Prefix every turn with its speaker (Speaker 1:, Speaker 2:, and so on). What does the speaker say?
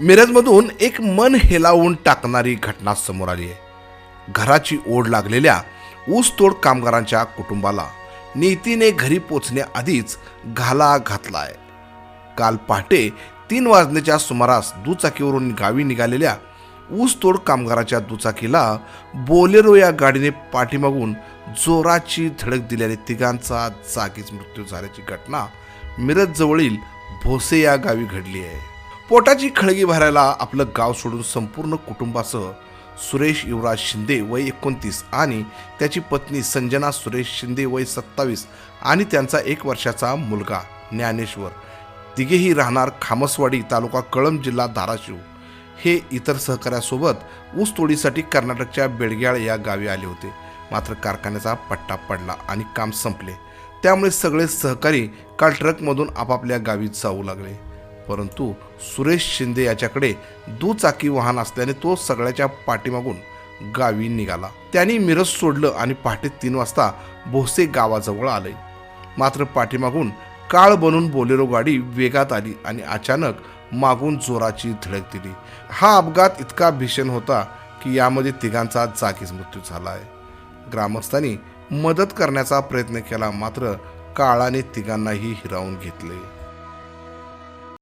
Speaker 1: मिरजमधून एक मन हेलावून टाकणारी घटना समोर आली आहे. घराची ओढ लागलेल्या ऊसतोड कामगारांच्या कुटुंबाला नीतीने घरी पोचण्याआधीच घाला घातलाय. काल पहाटे तीन वाजण्याच्या सुमारास दुचाकीवरून गावी निघालेल्या ऊसतोड कामगाराच्या दुचाकीला बोलेरो या गाडीने पाठीमागून जोराची धडक दिल्याने तिघांचा जागीच मृत्यू झाल्याची घटना मिरजजवळील भोसे या गावी घडली आहे. पोटाची खळगी भरायला आपलं गाव सोडून संपूर्ण कुटुंबासह सुरेश युवराज शिंदे वय एकोणतीस आणि त्याची पत्नी संजना सुरेश शिंदे वय सत्तावीस आणि त्यांचा एक वर्षाचा मुलगा ज्ञानेश्वर. तिघेही राहणार खामसवाडी तालुका कळंब जिल्हा धाराशिव. हे इतर सहकाऱ्यासोबत ऊसतोडीसाठी कर्नाटकच्या बेडग्याळ या गावी आले होते. मात्र कारखान्याचा पट्टा पडला आणि काम संपले. त्यामुळे सगळे सहकारी काल ट्रकमधून आपापल्या गावी जाऊ लागले. परंतु सुरेश शिंदे याच्याकडे दुचाकी वाहन असल्याने तो सगळ्याच्या पाठीमागून गावी निघाला. त्यांनी मिरज सोडलं आणि पहाटे तीन वाजता भोसे गावाजवळ आले. मात्र पाठीमागून काळ बनून बोलेरो गाडी वेगात आली आणि अचानक मागून जोराची धडक दिली. हा अपघात इतका भीषण होता की यामध्ये तिघांचा जागीच मृत्यू झाला आहे ग्रामस्थांनी मदत करण्याचा प्रयत्न केला मात्र काळाने तिघांनाही हिरावून घेतले.